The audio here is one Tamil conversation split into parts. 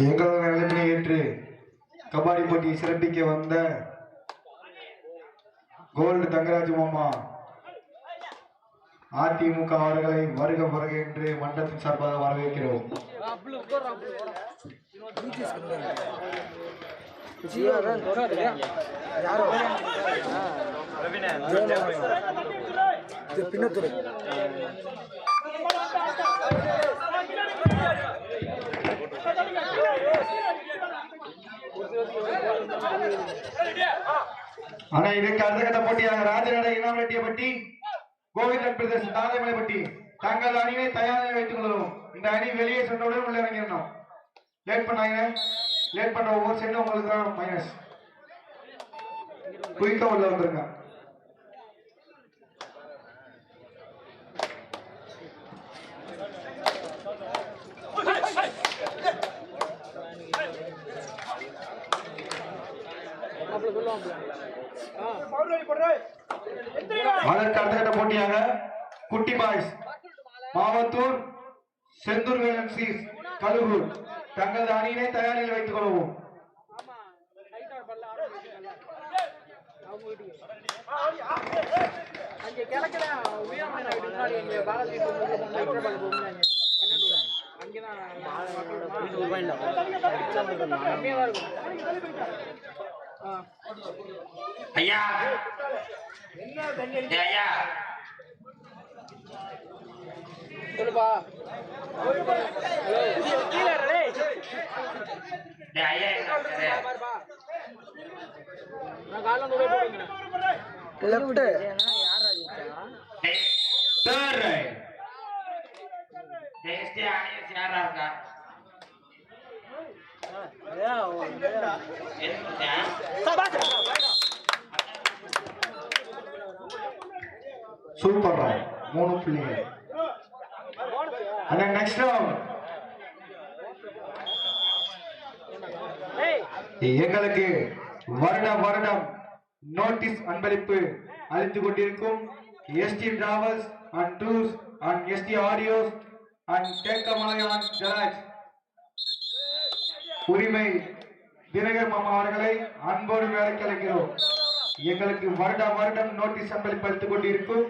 எங்களோட நிலைமை ஏற்று கபாடி போட்டியை சிறப்பிக்க வந்த கோல்டு தங்கராஜ் மாமா அதிமுக அவர்களை வருக வருக என்று மன்றத்தின் சார்பாக வரவேற்கிறோம். ஜியோ தான் தொடரலையா யாரோ பின்னத்துறை ஆனா இதுக்கு அடுத்த கட்ட போட்டியாக ராஜநடை இனாம் ரெட்டியப்பட்டி கோவிந்தன் பிரதேச தாதைமலைப்பட்டி தங்கள் அணியை தயாரில் வைத்துக் கொள்ளவும் இந்த அணி வெளியே சென்றவுடன் உள்ள இறங்கிடணும் லேட் பண்ணாங்க. லேட் பண்ண ஒவ்வொரு சென்டும் உங்களுக்கு தான் மைனஸ் குயிக்கா உள்ள வந்துருங்க அதற்கு அடுத்த போட்டியாக குட்டி பாய்ஸ் மாவத்தூர் செந்தூர் வேலன் சீஸ் கலூர் தங்களது அணியினை தயாரில் வைத்துக் கொள்ளவும் அங்கே கிழக்குல வீட்டு முன்னாடி இருக்கும் ஆ ஐயா. ஐயா. சொல்லுப்பா. ஹலோ கீழே லெஃப்ட் யாரா இருக்கா எதுக்கு சூப்பர் ரைட் மூணு புள்ளிகள் அந்த நெக்ஸ்ட் ரவுண்ட் எங்களுக்கு வருடம் வருடம் நோட்டீஸ் அன்பளிப்பு அளித்து கொண்டிருக்கும் ST travels and tours and ST audios and Thekkamalaiyan xerox உரிமை தினகர் மாமா அவர்களை அன்போடு வேலைக்கு எங்களுக்கு வருட வருடம் நோட்டீஸ் அன்பளிப்பு அளித்துக் கொண்டிருக்கும்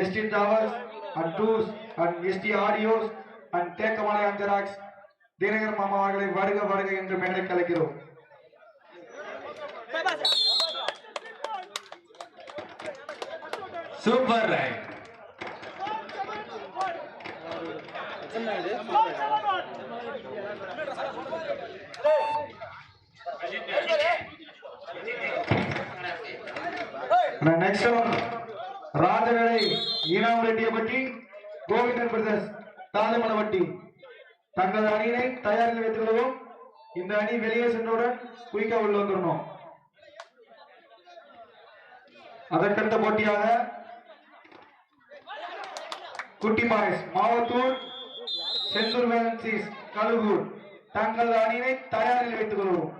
ST travels and tours and ST audios and Thekkamalaiyan xerox Dinakar மாமா அவர்களை வருக வருக என்று மேடைக்கு அழைக்கிறோம். Super ride next one Rajanadai e-NAM Rettiyapatti Govindan brothers தாஜமலவட்டி தங்கள் அணியினை தயாரில் வைத்துக் கொள்ளவும் இந்த அணி வெளியே சென்றவுடன் குயிக்கா உள்ள வந்துடணும். அதற்கடுத்த போட்டியாக குட்டி மாவத்தூர் செந்தூர் வேலன்சிஸ் கழுகூர். தங்கள் அணியினை தயாரில் வைத்துக் கொள்வோம்.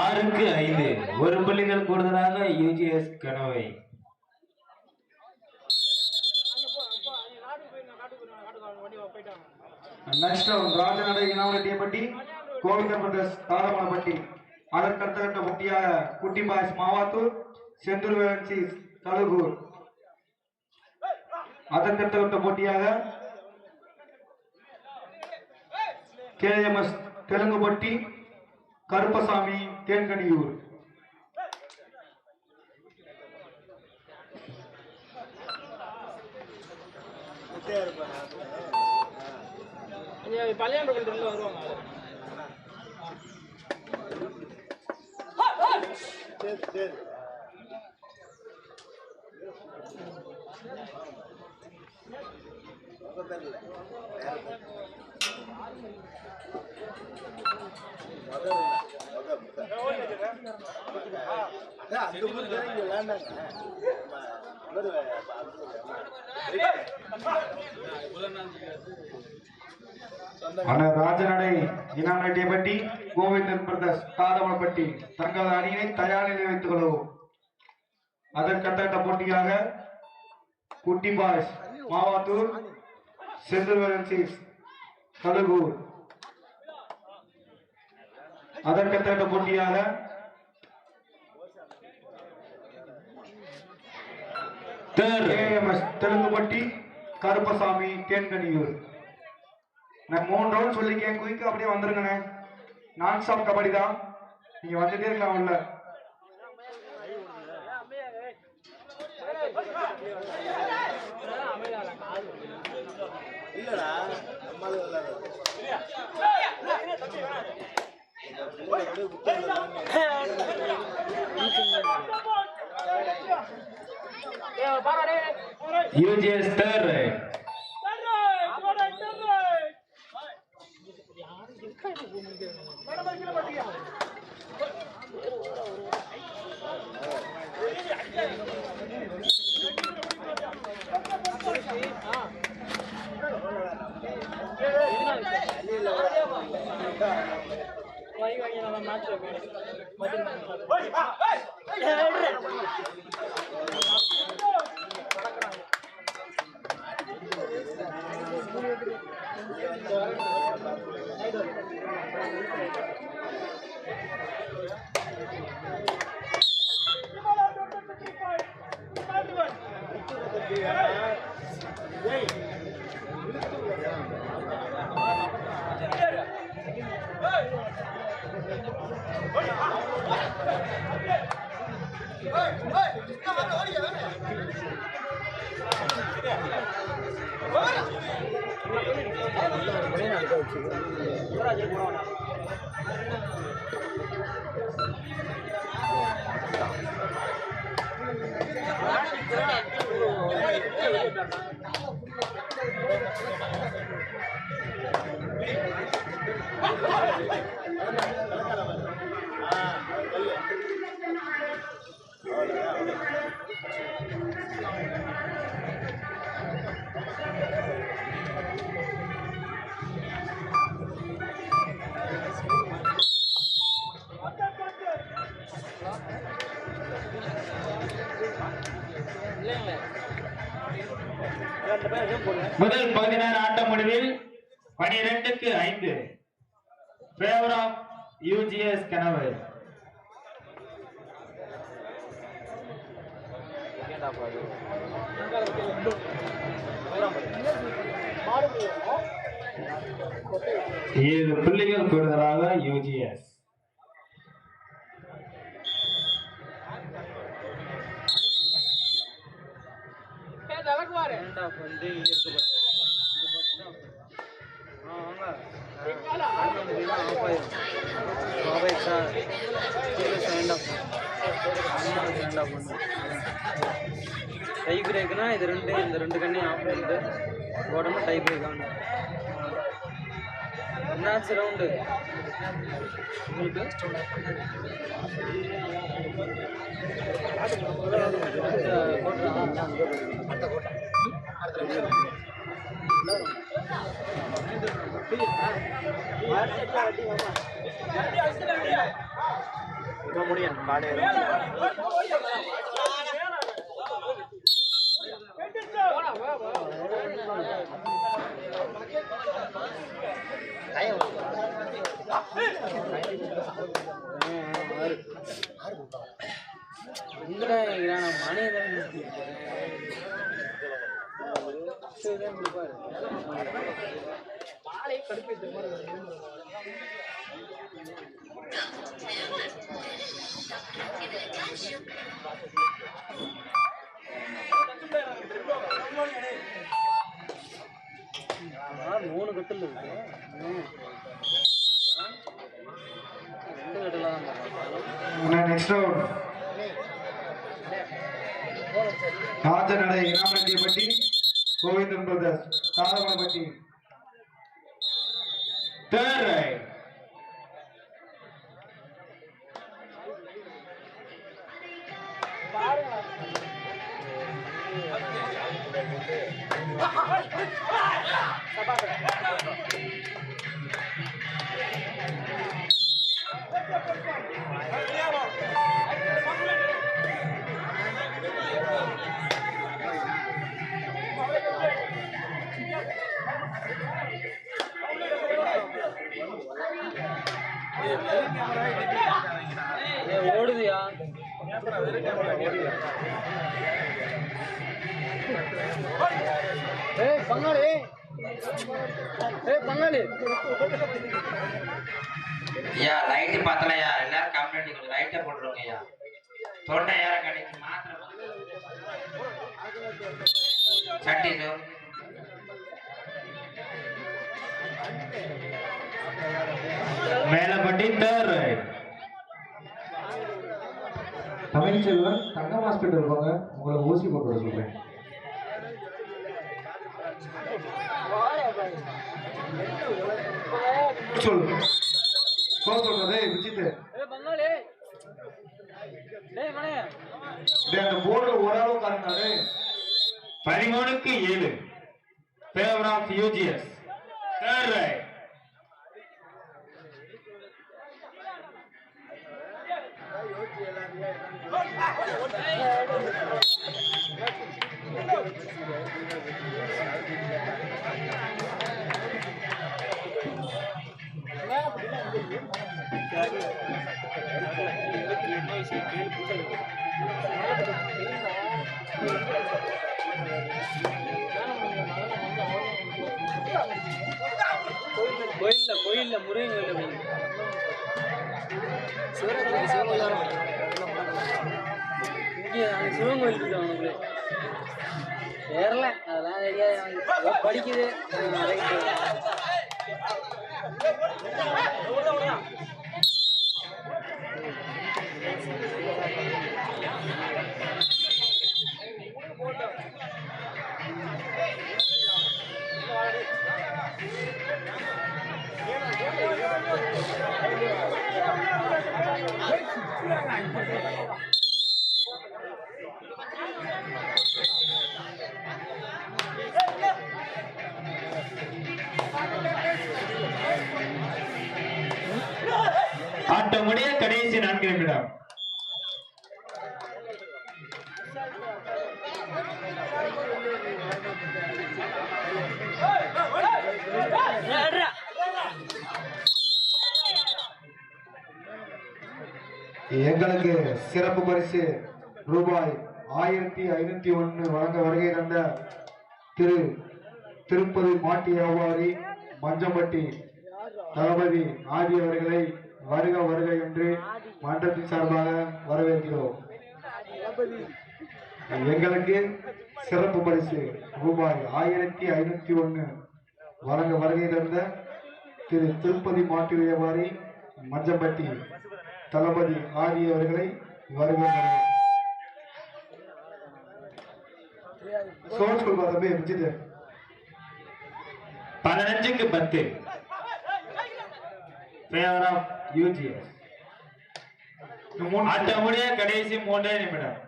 ஆறுக்கு ஐந்து. ஒரு புள்ளிகள் கூடுதலாக யூஜிஎஸ் கனவை அங்க போ போ அங்க నెక్స్ట్ రాజనడ இனாமட்டியப்பட்டி கோவிந்தபுர தாரமணப்பட்டி அதற்கடுத்தகட்ட முக்கிய குட்டிபாய்ஸ் மாவாத்தூர் செந்தூர் வேலன்சி தலுகூர். அதற்கடுத்தகட்ட போட்டியாக கேஎம்எஸ் தெலுங்குபட்டி கருப்பசாமி தேன்கனியூர். கருப்பசாமி தேன்கனியூர் இங்க பழையாண்டு இருந்து வருவாங்க. அண்ணன் ராஜநடை இனாமரெட்டியப்பட்டி கோவிந்தன் பிரதர்ஸ் தாதமலப்பட்டி தங்கள் அணியை தயார் வைத்துக் கொள்ளவும். அதற்கட்ட போட்டியாக குட்டி பாய்ஸ் மாவாத்தூர் செந்தில்வரன் சிக்ஸ் கழுகூர். அதற்கட்ட போட்டியாக தெலுங்குப்பட்டி கருப்பசாமி தேன்கனியூர் நான் மூணு ரவுண்ட் சொல்லிக்கேன் குயிக் அப்படியே வந்துருங்கண்ணே நான் ஸ்டாப் கபடி தான் நீங்க வந்துட்டே இருக்கலாம் உள்ள யூஜிஎஸ் தேர் வாங்கி வாங்கி நம்ம மேட்ச் Thank you. முதல் பதினாறு ஆட்டம் முடிவில் பனிரெண்டுக்கு ஐந்து. ஃபேவர் ஆஃப் யூஜிஎஸ் கனவு. ஏழு புள்ளிகள் கூடுதலாக யூஜிஎஸ். ஹேண்ட் ஆஃப் வந்து இங்க இருக்கு பாரு. இது பார்த்தீங்கன்னா ஆ, வாங்க. ஆன் பண்ணீங்கன்னா ஆஃப் ஆயிரும். ஆஃப் ஆயிடுச்சா? கீழே stand off. கீழே stand off பண்ணு. டை பிரேக்னா இது ரெண்டு இந்த ரெண்டு கண்ணையும் ஆஃப் பண்ணிட்டு உடம்பு டை பிரேக் ஆகணும் என்னாச்சு ரவுண்டு உங்களுக்கு முடியும் காலையில் எங்கடா மூணு கட்டில் இருக்கு ரெண்டு கட்டில் தான் next round Rajanadai Govindan brothers Tharapatti third ride Sabapuram ஏய் பங்காளி. ஏய் பங்காளி. ஐயா லைட் பத்தலையா எல்லாரும் கம்ப்ளைண்ட் கொஞ்சம் லைட்டை போட்டுருங்க ஐயா. தொண்டை ஏற கடைக்கு மாத்திரம் சட்டி சோறு Melapatti third ride Tamilselvan Thangam hospital போங்க. உங்களை ஊசி போட்டு சொல்றேன். சொல்லு போக சொல்றதே விஜித்து. அந்த ஓரளவு காரணாரு பதிமூணுக்கு ஏழு. Favour of UGS third ride கோயில்ல கோயில்ல முருகன் கோயில்ல போய் இங்கே அங்க சிவன் கோயில் இருக்கு அவனுக்கு தெரியல அதெல்லாம் தெரியாது. படிக்குது. ஆட்டமுடைய கடைசி நான்கு நிமிடம். எங்களுக்கு சிறப்பு பரிசு ரூபாய் ஆயிரத்தி ஐநூத்தி ஒன்னு வழங்க வருகை தந்த திரு திருப்பதி மாட்டி வியாபாரி மஞ்சம்பட்டி தளபதி ஆதி அவர்களை வருக வருக என்று மன்றத்தின் சார்பாக வரவேற்கிறோம். எங்களுக்கு சிறப்பு பரிசு ரூபாய் ஆயிரத்தி ஐநூத்தி ஒன்னு வழங்க வருகை தந்த திரு திருப்பதி மாட்டு வியாபாரி மஞ்சம்பட்டி. தளபதி ஆதி அவர்களை வருக வருக சோழ் ஸ்கூல் தம்பி முடிச்சுட்டு பதினஞ்சுக்கு பத்து. ஃபேவர் ஆஃப் யூஜிஎஸ் ஆட்டமுடைய கடைசி மூன்றே நிமிடம்.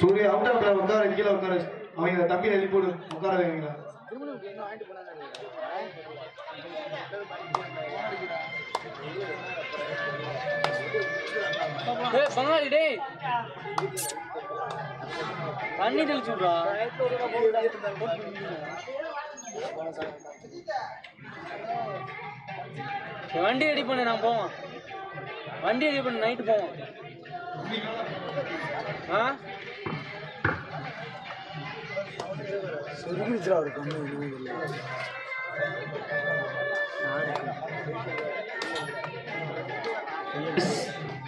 சூர்யா அவுட் அவுட்ல உட்கார கீழே உட்கார. அவங்க தம்பி எழுதி போடு உட்கார வைங்களா பங்காளி டேய். தண்ணி தெளிச்சு விட்றா. வண்டி ரெடி பண்ணு நான் போவோம் வண்டி ரெடி பண்ணு நைட்டு போவோம். ஆ?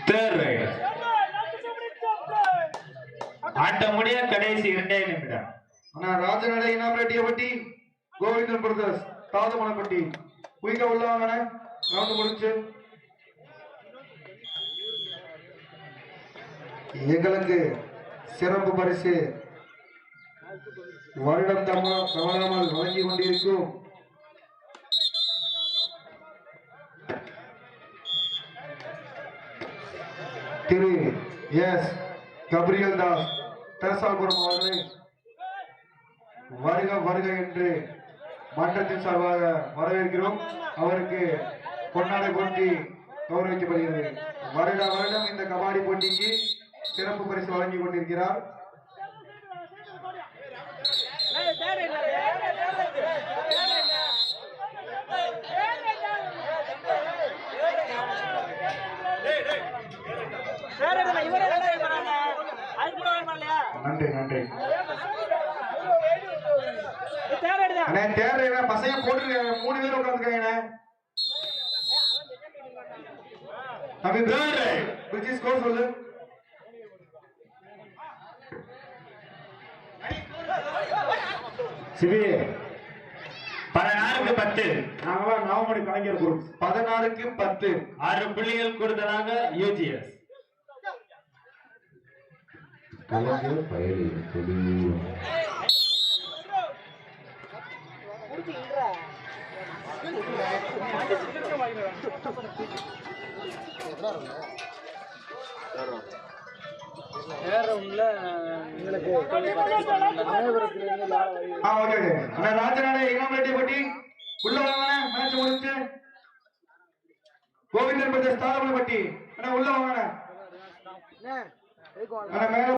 தேர்ட் ரைட் ஆட்டமுடைய கடைசி இரண்டே நிமிடம். அண்ணா ராஜநடை இனாமரட்டியப்பட்டி கோவிந்தன் பிரதர்ஸ் தாதமலைப்பட்டி குயிக்க உள்ளவங்க ரவுண்ட் முடிச்சு. எங்களுக்கு சிறப்பு பரிசு. வருடம் தம தவறாமல் வழங்கிக் கொண்டிருக்கும். திரு எஸ். கபிரியல் தாஸ் பெருசாபுரம் அவர்களை வருக வருக என்று மன்றத்தின் சார்பாக வரவேற்கிறோம். அவருக்கு பொன்னாடை போட்டி கௌரவிக்கப்படுகிறது. வருட வருடம் இந்த கபாடி போட்டிக்கு சிறப்பு பரிசு வழங்கி கொண்டிருக்கிறார். நன்றி நன்றி. தேர் எடுதா? பசங்க போட்டுருக்காங்க மூணு பேர் உட்கார்ந்துருக்காங்க Abhi there which is score சொல்லு. சிபி. பதினாறுக்கு பத்து. நாங்களாம் நவமணி கலைஞர் பதினாறுக்கு பத்து. ஆறு பிள்ளைகள் கொடுத்ததாக யூஜிஎஸ் ராஜநாடு பயலில் ரெட்டி பட்டி உள்ள வாங்க மேட்ச் முடிச்சு. கோவிந்தர் பட்டி பட்டி. உள்ள வாங்க. மேல